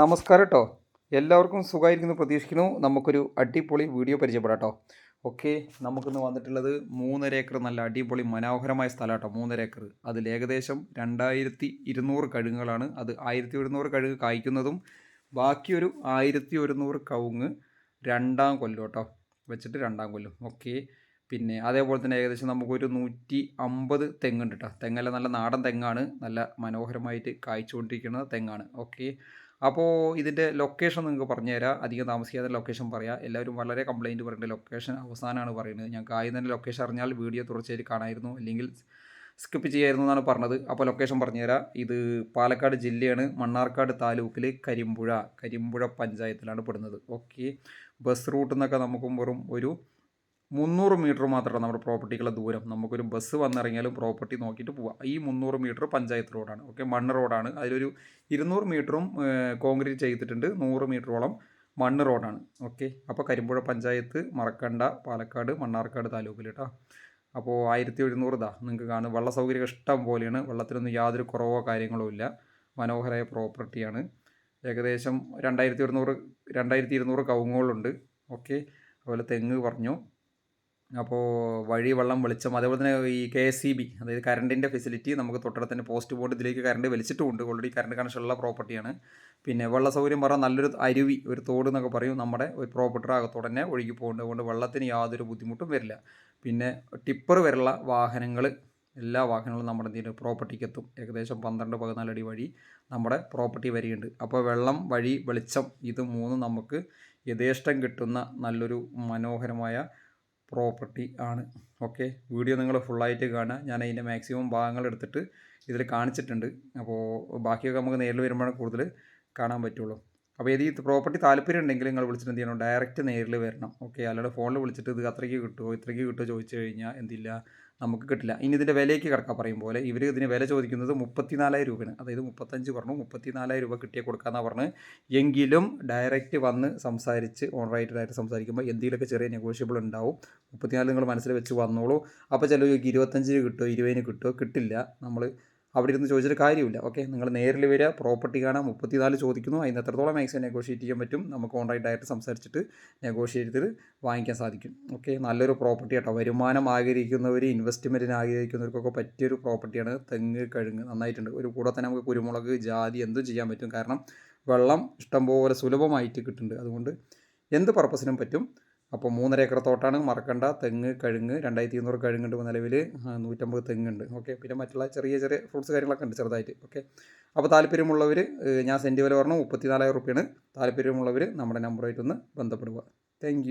നമസ്കാരം കേട്ടോ എല്ലാവർക്കും സുഖമായിരിക്കുന്നു പ്രതീക്ഷിക്കുന്നു. നമുക്കൊരു അടിപൊളി വീഡിയോ പരിചയപ്പെടാം കേട്ടോ ഓക്കെ നമുക്കിന്ന് വന്നിട്ടുള്ളത് മൂന്നര ഏക്കർ നല്ല അടിപൊളി മനോഹരമായ സ്ഥലം കേട്ടോ മൂന്നര ഏക്കർ. അതിൽ ഏകദേശം രണ്ടായിരത്തി ഇരുന്നൂറ് കഴുങ്ങുകളാണ്. അത് ആയിരത്തി ഒരുന്നൂറ് കഴുക് കായ്ക്കുന്നതും ബാക്കി ഒരു ആയിരത്തി ഒരുന്നൂറ് കവുങ്ങ് രണ്ടാം കൊല്ലം കേട്ടോ വെച്ചിട്ട് രണ്ടാം കൊല്ലം. ഓക്കെ പിന്നെ അതേപോലെ തന്നെ ഏകദേശം നമുക്കൊരു നൂറ്റി അമ്പത് തെങ്ങുണ്ട് കേട്ടോ തെങ്ങല്ല നല്ല നാടൻ തെങ്ങാണ്. നല്ല മനോഹരമായിട്ട് കായ്ച്ചുകൊണ്ടിരിക്കുന്ന തെങ്ങാണ്. ഓക്കെ അപ്പോൾ ഇതിന്റെ ലൊക്കേഷൻ നിങ്ങൾക്ക് പറഞ്ഞു തരാം അധികം താമസിക്കാതെ ലൊക്കേഷൻ പറയാം. എല്ലാവരും വളരെ കംപ്ലയിന്റ് പറയുന്നത് ലൊക്കേഷൻ അവസാനമാണ് പറയുന്നത്. ഞങ്ങൾക്ക് ആദ്യം തന്നെ ലൊക്കേഷൻ അറിഞ്ഞാൽ വീഡിയോ തുടർച്ചയായിട്ട് കാണായിരുന്നു. അല്ലെങ്കിൽ സ്കിപ്പ് ചെയ്യായിരുന്നു എന്നാണ് പറഞ്ഞത്. അപ്പോൾ ലൊക്കേഷൻ പറഞ്ഞുതരാം. ഇത് പാലക്കാട് ജില്ലയാണ്. മണ്ണാർക്കാട് താലൂക്കിൽ കരിമ്പുഴ. കരിമ്പുഴ പഞ്ചായത്തിലാണ് പെടുന്നത്. ഓക്കെ ബസ് റൂട്ട് നിന്നൊക്കെ നമുക്കും വെറും ഒരു മുന്നൂറ് മീറ്റർ മാത്രമാണ് നമ്മുടെ പ്രോപ്പർട്ടിക്കുള്ള ദൂരം. നമുക്കൊരു ബസ് വന്നിറങ്ങിയാലും പ്രോപ്പർട്ടി നോക്കിയിട്ട് പോവാം. ഈ മുന്നൂറ് മീറ്റർ പഞ്ചായത്ത് റോഡാണ്. ഓക്കെ? മണ്ണ് റോഡാണ്. അതിലൊരു ഇരുന്നൂറ് മീറ്ററും കോൺക്രീറ്റ് ചെയ്തിട്ടുണ്ട്. നൂറ് മീറ്ററോളം മണ്ണ് റോഡാണ്. ഓക്കെ? അപ്പോൾ കരിമ്പുഴ പഞ്ചായത്ത് മറക്കണ്ട പാലക്കാട് മണ്ണാർക്കാട് താലൂക്കിൽ കേട്ടോ അപ്പോൾ ആയിരത്തി ഒരുന്നൂറ് ഇതാ നിങ്ങൾക്ക് കാണും. വെള്ള സൗകര്യം ഇഷ്ടം പോലെയാണ്. വെള്ളത്തിനൊന്നും യാതൊരു കുറവോ കാര്യങ്ങളോ ഇല്ല. മനോഹരമായ പ്രോപ്പർട്ടിയാണ് ഏകദേശം രണ്ടായിരത്തി ഒരുന്നൂറ് രണ്ടായിരത്തി ഇരുന്നൂറ് കവുങ്ങുകളുണ്ട്. ഓക്കെ? അതുപോലെ തെങ്ങ് പറഞ്ഞു. അപ്പോൾ വഴി വെള്ളം വെളിച്ചം അതേപോലെ തന്നെ ഈ കെ എസ് സി ബി അതായത് കറണ്ടിന്റെ ഫെസിലിറ്റി നമുക്ക് തൊട്ടടുത്ത് തന്നെ പോസ്റ്റ് ബോർഡ് ഇതിലേക്ക് കറണ്ട് വലിച്ചിട്ടുമുണ്ട്. ഓൾറെഡി കറണ്ട് കണക്ഷനുള്ള പ്രോപ്പർട്ടിയാണ് പിന്നെ വെള്ള സൗകര്യം പറഞ്ഞാൽ നല്ലൊരു അരുവി ഒരു തോട് എന്നൊക്കെ പറയും. നമ്മുടെ ഒരു പ്രോപ്പർട്ടിയുടെ അകത്തോടെ തന്നെ ഒഴുകി പോകുന്നുണ്ട്. അതുകൊണ്ട് വെള്ളത്തിന് യാതൊരു ബുദ്ധിമുട്ടും വരില്ല. പിന്നെ ടിപ്പർ വരെയുള്ള വാഹനങ്ങൾ എല്ലാ വാഹനങ്ങളും നമ്മുടെ എന്തെങ്കിലും പ്രോപ്പർട്ടിക്ക് എത്തും. ഏകദേശം പന്ത്രണ്ട് പതിനാല് അടി വഴി നമ്മുടെ പ്രോപ്പർട്ടി വരെയുണ്ട് അപ്പോൾ വെള്ളം വഴി വെളിച്ചം ഇത് മൂന്നും നമുക്ക് യഥേഷ്ടം കിട്ടുന്ന നല്ലൊരു മനോഹരമായ പ്രോപ്പർട്ടി ആണ്. ഓക്കെ വീഡിയോ നിങ്ങൾ ഫുള്ളായിട്ട് കാണുക. ഞാൻ അതിന്റെ മാക്സിമം ഭാഗങ്ങൾ എടുത്തിട്ട് ഇതിൽ കാണിച്ചിട്ടുണ്ട്. അപ്പോൾ ബാക്കിയൊക്കെ നമുക്ക് നേരിൽ വരുമ്പോഴാണ് കൂടുതൽ കാണാൻ പറ്റുള്ളൂ. അപ്പോൾ ഏത് ഈ പ്രോപ്പർട്ടി താല്പര്യം ഉണ്ടെങ്കിൽ നിങ്ങൾ വിളിച്ചിട്ട് എന്ത് ചെയ്യണം? ഡയറക്റ്റ് നേരിൽ വരണം. ഓക്കെ അല്ലാതെ ഫോണിൽ വിളിച്ചിട്ട് ഇത് അത്രയ്ക്ക് കിട്ടുമോ ഇത്രയ്ക്ക് കിട്ടുമോ ചോദിച്ചു കഴിഞ്ഞാൽ എന്തില്ല? നമുക്ക് കിട്ടില്ല. ഇനി ഇതിന്റെ വിലയ്ക്ക് കിടക്കാൻ പറയും പോലെ ഇവർ ഇതിന് വില ചോദിക്കുന്നത് മുപ്പത്തിനാലായിരം രൂപയാണ്. അതായത് മുപ്പത്തഞ്ച് പറഞ്ഞു മുപ്പത്തിനാലായിരം രൂപ കിട്ടിയാൽ കൊടുക്കാമെന്നാണ് പറഞ്ഞ് എങ്കിലും ഡയറക്റ്റ് വന്ന് സംസാരിച്ച് ഡയറക്റ്റ് സംസാരിക്കുമ്പോൾ എന്തെങ്കിലുമൊക്കെ ചെറിയ നെഗോഷ്യബിൾ ഉണ്ടാവും. മുപ്പത്തിനാല് നിങ്ങൾ മനസ്സിൽ വെച്ച് വന്നോളൂ. അപ്പോൾ ചില ഇരുപത്തഞ്ചിന് കിട്ടുമോ ഇരുപതിന് കിട്ടുമോ കിട്ടില്ല. നമ്മൾ അവിടെ ഇരുന്ന് ചോദിച്ചിട്ട് കാര്യമില്ല. ഓക്കെ നിങ്ങൾ നേരിൽ വരിക പ്രോപ്പർട്ടി കാണാൻ മുപ്പത്തിനാല് ചോദിക്കുന്നു അതിന് എത്രത്തോളം മാക്സിമം നെഗോഷിയേറ്റ് ചെയ്യാൻ പറ്റും. നമുക്ക് ഓൺലൈൻ ഡയറക്റ്റ് സംസാരിച്ചിട്ട് നെഗോഷിയേറ്റ് ചെയ്ത് വാങ്ങിക്കാൻ സാധിക്കും. ഓക്കെ നല്ലൊരു പ്രോപ്പർട്ടി കേട്ടോ വരുമാനം ആഗ്രഹിക്കുന്നവർ ഇൻവെസ്റ്റ്മെന്റിന് ആഗ്രഹിക്കുന്നവർക്കൊക്കെ പറ്റിയൊരു പ്രോപ്പർട്ടിയാണ് തെങ്ങ് കഴുങ്ങ് നന്നായിട്ടുണ്ട്. ഒരു കൂടെ തന്നെ നമുക്ക് കുരുമുളക് ജാതി എന്തും ചെയ്യാൻ പറ്റും. കാരണം വെള്ളം ഇഷ്ടംപോലെ സുലഭമായിട്ട് കിട്ടുന്നുണ്ട്. അതുകൊണ്ട് എന്ത് പർപ്പസിനും പറ്റും. അപ്പോൾ മൂന്നര ഏക്കർ തോട്ടാണ്. മറക്കണ്ട. തെങ്ങ് കഴുങ്ങ് രണ്ടായിരത്തി ഇരുന്നൂറ് കഴുങ്ങുണ്ട് നിലവിൽ നൂറ്റമ്പത് തെങ്ങുണ്ട്. ഓക്കെ. പിന്നെ മറ്റുള്ള ചെറിയ ചെറിയ ഫ്രൂട്ട്സ് കാര്യങ്ങളൊക്കെ ഉണ്ട് ചെറുതായിട്ട്. ഓക്കെ. അപ്പോൾ താല്പര്യമുള്ളവർ ഞാൻ സെന്റ് വില പറഞ്ഞു മുപ്പത്തി നാലായിരം റുപ്യാണ്. താല്പര്യമുള്ളവർ നമ്മുടെ നമ്പറുമായിട്ടൊന്ന് ബന്ധപ്പെടുക. താങ്ക്